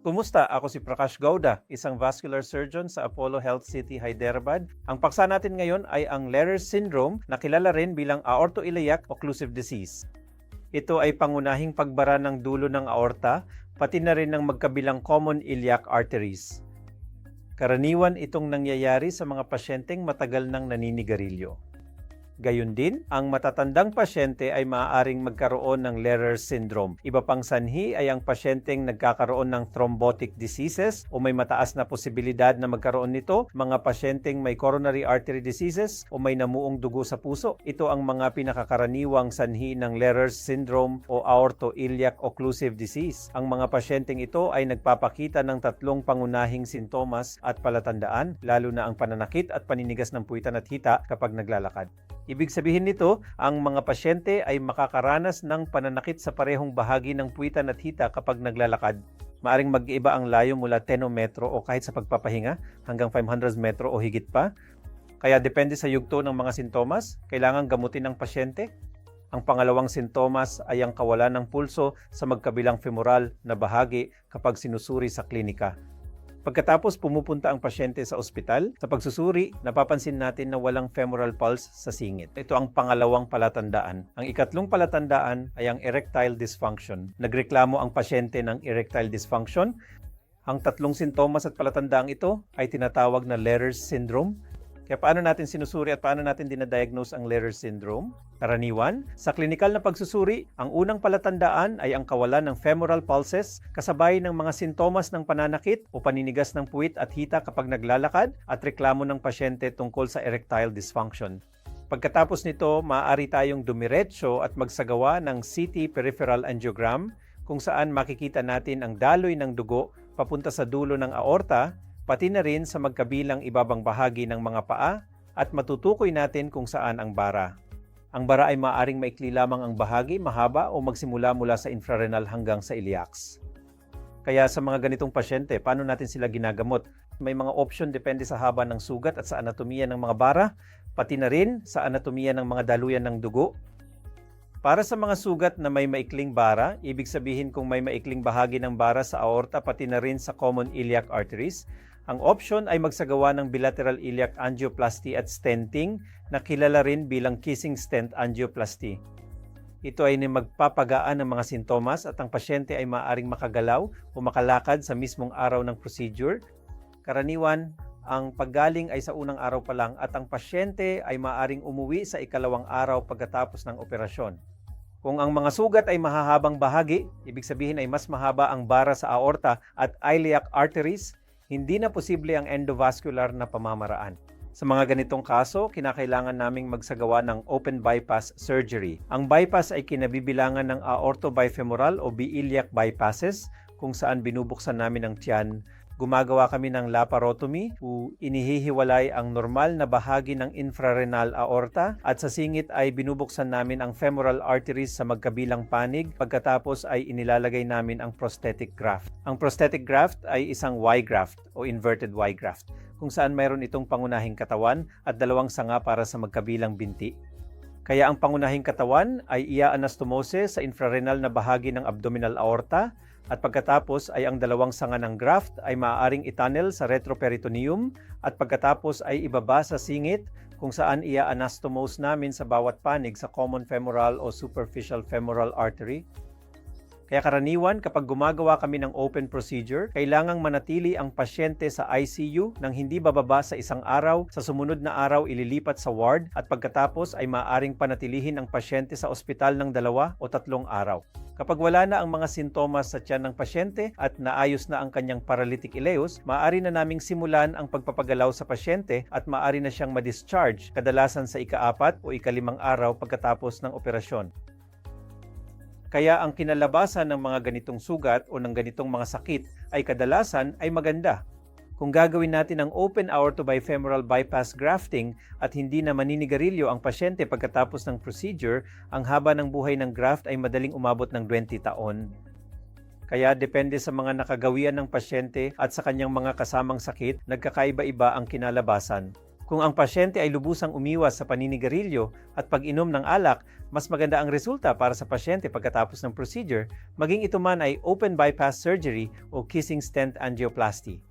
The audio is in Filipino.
Kumusta? Ako si Prakash Gowda, isang vascular surgeon sa Apollo Health City, Hyderabad. Ang paksa natin ngayon ay ang Lehrer's syndrome na kilala rin bilang aortoiliac occlusive disease. Ito ay pangunahing pagbara ng dulo ng aorta, pati na rin ng magkabilang common iliac arteries. Karaniwan itong nangyayari sa mga pasyenteng matagal nang naninigarilyo. Gayun din, ang matatandang pasyente ay maaaring magkaroon ng Lehrer's syndrome. Iba pang sanhi ay ang pasyenteng nagkakaroon ng thrombotic diseases o may mataas na posibilidad na magkaroon nito, mga pasyenteng may coronary artery diseases o may namuong dugo sa puso. Ito ang mga pinakakaraniwang sanhi ng Lehrer's syndrome o aortoiliac occlusive disease. Ang mga pasyenteng ito ay nagpapakita ng tatlong pangunahing sintomas at palatandaan, lalo na ang pananakit at paninigas ng puwitan at hita kapag naglalakad. Ibig sabihin nito, ang mga pasyente ay makakaranas ng pananakit sa parehong bahagi ng puwitan at hita kapag naglalakad. Maaring mag-iba ang layo mula 10 metro o kahit sa pagpapahinga hanggang 500 metro o higit pa. Kaya depende sa yugto ng mga sintomas, kailangan gamutin ng pasyente. Ang pangalawang sintomas ay ang kawalan ng pulso sa magkabilang femoral na bahagi kapag sinusuri sa klinika. Pagkatapos pumupunta ang pasyente sa ospital, sa pagsusuri, napapansin natin na walang femoral pulse sa singit. Ito ang pangalawang palatandaan. Ang ikatlong palatandaan ay ang erectile dysfunction. Nagreklamo ang pasyente ng erectile dysfunction. Ang tatlong sintomas at palatandaang ito ay tinatawag na Lehrer's syndrome. Kaya paano natin sinusuri at paano natin dinadiagnose ang Lehrer's syndrome? Karaniwan, sa klinikal na pagsusuri, ang unang palatandaan ay ang kawalan ng femoral pulses kasabay ng mga sintomas ng pananakit o paninigas ng puwit at hita kapag naglalakad at reklamo ng pasyente tungkol sa erectile dysfunction. Pagkatapos nito, maaari tayong dumiretso at magsagawa ng CT peripheral angiogram kung saan makikita natin ang daloy ng dugo papunta sa dulo ng aorta pati na rin sa magkabilang ibabang bahagi ng mga paa at matutukoy natin kung saan ang bara. Ang bara ay maaring maikli lamang ang bahagi, mahaba o magsimula mula sa infrarenal hanggang sa iliacs. Kaya sa mga ganitong pasyente, paano natin sila ginagamot? May mga option depende sa haba ng sugat at sa anatomiya ng mga bara, pati na rin sa anatomiya ng mga daluyan ng dugo. Para sa mga sugat na may maikling bara, ibig sabihin kung may maikling bahagi ng bara sa aorta pati na rin sa common iliac arteries, ang option ay magsagawa ng bilateral iliac angioplasty at stenting na kilala rin bilang kissing stent angioplasty. Ito ay magpapagaan ng mga sintomas at ang pasyente ay maaaring makagalaw o makalakad sa mismong araw ng procedure. Karaniwan, ang paggaling ay sa unang araw pa lang at ang pasyente ay maaaring umuwi sa ikalawang araw pagkatapos ng operasyon. Kung ang mga sugat ay mahahabang bahagi, ibig sabihin ay mas mahaba ang bara sa aorta at iliac arteries, hindi na posible ang endovascular na pamamaraan. Sa mga ganitong kaso, kinakailangan naming magsagawa ng open bypass surgery. Ang bypass ay kinabibilangan ng aortobifemoral o biiliac bypasses kung saan binubuksan namin ang tiyan gumagawa kami ng laparotomy o inihihiwalay ang normal na bahagi ng infrarenal aorta at sa singit ay binubuksan namin ang femoral arteries sa magkabilang panig pagkatapos ay inilalagay namin ang prosthetic graft. Ang prosthetic graft ay isang Y graft o inverted Y graft kung saan mayroon itong pangunahing katawan at dalawang sanga para sa magkabilang binti. Kaya ang pangunahing katawan ay ia-anastomosis sa infrarenal na bahagi ng abdominal aorta at pagkatapos ay ang dalawang sanga ng graft ay maaaring itunnel sa retroperitoneum at pagkatapos ay ibaba sa singit kung saan ia-anastomose namin sa bawat panig sa common femoral o superficial femoral artery. Kaya karaniwan kapag gumagawa kami ng open procedure, kailangang manatili ang pasyente sa ICU nang hindi bababa sa isang araw, sa sumunod na araw ililipat sa ward at pagkatapos ay maaring panatilihin ang pasyente sa ospital ng dalawa o tatlong araw. Kapag wala na ang mga sintomas sa tiyan ng pasyente at naayos na ang kanyang paralytic ileus, maaari na naming simulan ang pagpapagalaw sa pasyente at maaari na siyang ma-discharge kadalasan sa ikaapat o ikalimang araw pagkatapos ng operasyon. Kaya ang kinalabasan ng mga ganitong sugat o ng ganitong mga sakit ay kadalasan ay maganda. Kung gagawin natin ang open aortobifemoral bypass grafting at hindi na maninigarilyo ang pasyente pagkatapos ng procedure, ang haba ng buhay ng graft ay madaling umabot ng 20 taon. Kaya depende sa mga nakagawian ng pasyente at sa kanyang mga kasamang sakit, nagkakaiba-iba ang kinalabasan. Kung ang pasyente ay lubusang umiwas sa paninigarilyo at pag-inom ng alak, mas maganda ang resulta para sa pasyente pagkatapos ng procedure, maging ito man ay open bypass surgery o kissing stent angioplasty.